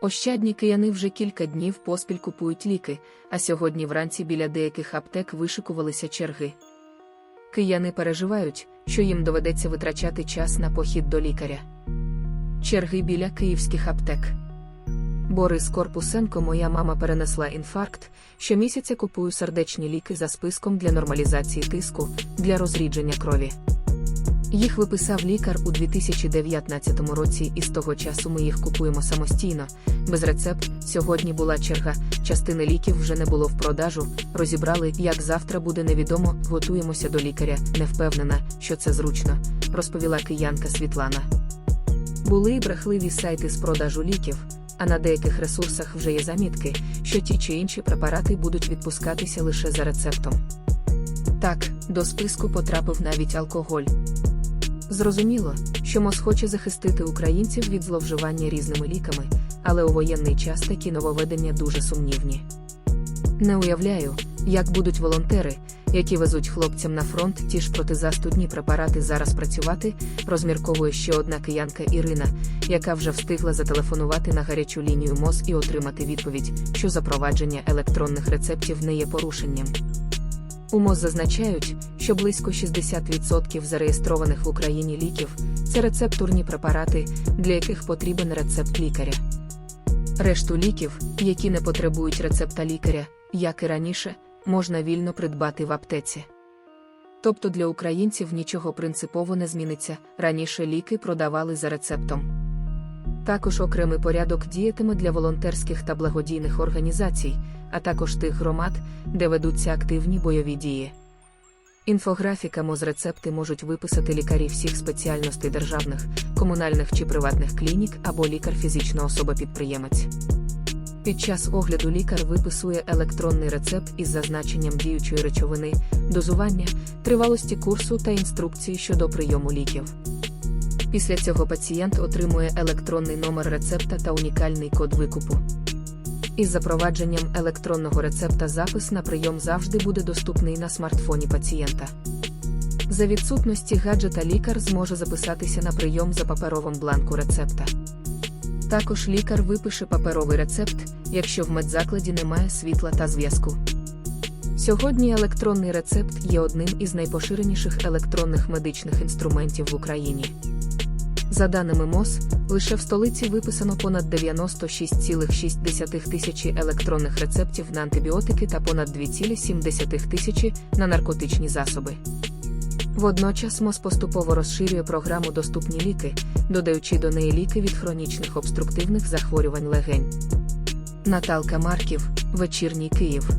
Ощадні кияни вже кілька днів поспіль купують ліки, а сьогодні вранці біля деяких аптек вишикувалися черги. Кияни переживають, що їм доведеться витрачати час на похід до лікаря. Черги біля київських аптек. Борис Корпусенко, моя мама перенесла інфаркт. Щомісяця купую сердечні ліки за списком для нормалізації тиску для розрідження крові. Їх виписав лікар у 2019 році, і з того часу ми їх купуємо самостійно, без рецепт. Сьогодні була черга, частини ліків вже не було в продажу. Розібрали, як завтра буде невідомо. Готуємося до лікаря, не впевнена, що це зручно, розповіла киянка Світлана. Були й брехливі сайти з продажу ліків, а на деяких ресурсах вже є замітки, що ті чи інші препарати будуть відпускатися лише за рецептом. Так, до списку потрапив навіть алкоголь. Зрозуміло, що МОЗ хоче захистити українців від зловживання різними ліками, але у воєнний час такі нововведення дуже сумнівні. Не уявляю, як будуть волонтери, які везуть хлопцям на фронт ті ж протизастудні препарати зараз працювати, розмірковує ще одна киянка Ірина, яка вже встигла зателефонувати на гарячу лінію МОЗ і отримати відповідь, що запровадження електронних рецептів не є порушенням. У МОЗ зазначають, що близько 60% зареєстрованих в Україні ліків це рецептурні препарати, для яких потрібен рецепт лікаря. Решту ліків, які не потребують рецепта лікаря, як і раніше, можна вільно придбати в аптеці. Тобто для українців нічого принципово не зміниться, раніше ліки продавали за рецептом. Також окремий порядок діятиме для волонтерських та благодійних організацій, а також тих громад, де ведуться активні бойові дії. Інфографіка МОЗ-рецепти можуть виписати лікарі всіх спеціальностей державних, комунальних чи приватних клінік або лікар фізична особа-підприємець. Під час огляду лікар виписує електронний рецепт із зазначенням діючої речовини, дозування, тривалості курсу та інструкції щодо прийому ліків. Після цього пацієнт отримує електронний номер рецепта та унікальний код викупу. Із запровадженням електронного рецепта запис на прийом завжди буде доступний на смартфоні пацієнта. За відсутності гаджета лікар зможе записатися на прийом за паперовим бланку рецепта. Також лікар випише паперовий рецепт, якщо в медзакладі немає світла та зв'язку. Сьогодні електронний рецепт є одним із найпоширеніших електронних медичних інструментів в Україні. За даними МОЗ, лише в столиці виписано понад 96,6 тисячі електронних рецептів на антибіотики та понад 2,7 тисячі на наркотичні засоби. Водночас МОЗ поступово розширює програму Доступні ліки, додаючи до неї ліки від хронічних обструктивних захворювань легень. Наталка Марків, Вечірній Київ.